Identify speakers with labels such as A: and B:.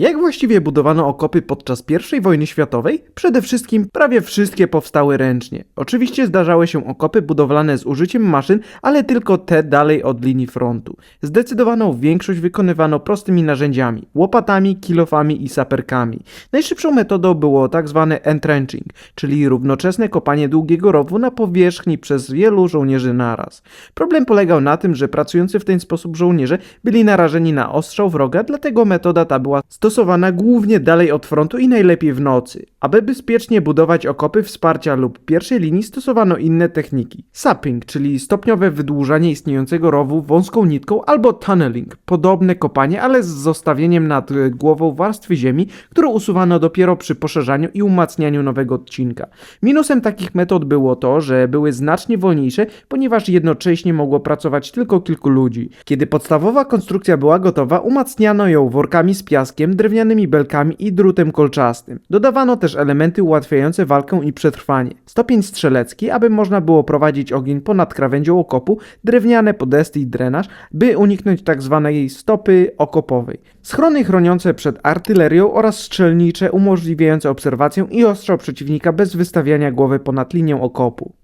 A: Jak właściwie budowano okopy podczas I wojny światowej? Przede wszystkim prawie wszystkie powstały ręcznie. Oczywiście zdarzały się okopy budowlane z użyciem maszyn, ale tylko te dalej od linii frontu. Zdecydowaną większość wykonywano prostymi narzędziami, łopatami, kilofami i saperkami. Najszybszą metodą było tak zwane entrenching, czyli równoczesne kopanie długiego rowu na powierzchni przez wielu żołnierzy naraz. Problem polegał na tym, że pracujący w ten sposób żołnierze byli narażeni na ostrzał wroga, dlatego metoda ta była stosowana głównie dalej od frontu i najlepiej w nocy. Aby bezpiecznie budować okopy wsparcia lub pierwszej linii stosowano inne techniki. Sapping, czyli stopniowe wydłużanie istniejącego rowu wąską nitką albo tunneling, podobne kopanie, ale z zostawieniem nad głową warstwy ziemi, którą usuwano dopiero przy poszerzaniu i umacnianiu nowego odcinka. Minusem takich metod było to, że były znacznie wolniejsze, ponieważ jednocześnie mogło pracować tylko kilku ludzi. Kiedy podstawowa konstrukcja była gotowa, umacniano ją workami z piaskiem, drewnianymi belkami i drutem kolczastym. Dodawano też elementy ułatwiające walkę i przetrwanie. Stopień strzelecki, aby można było prowadzić ogień ponad krawędzią okopu, drewniane podesty i drenaż, by uniknąć tzw. stopy okopowej. Schrony chroniące przed artylerią oraz strzelnicze umożliwiające obserwację i ostrzał przeciwnika bez wystawiania głowy ponad linią okopu.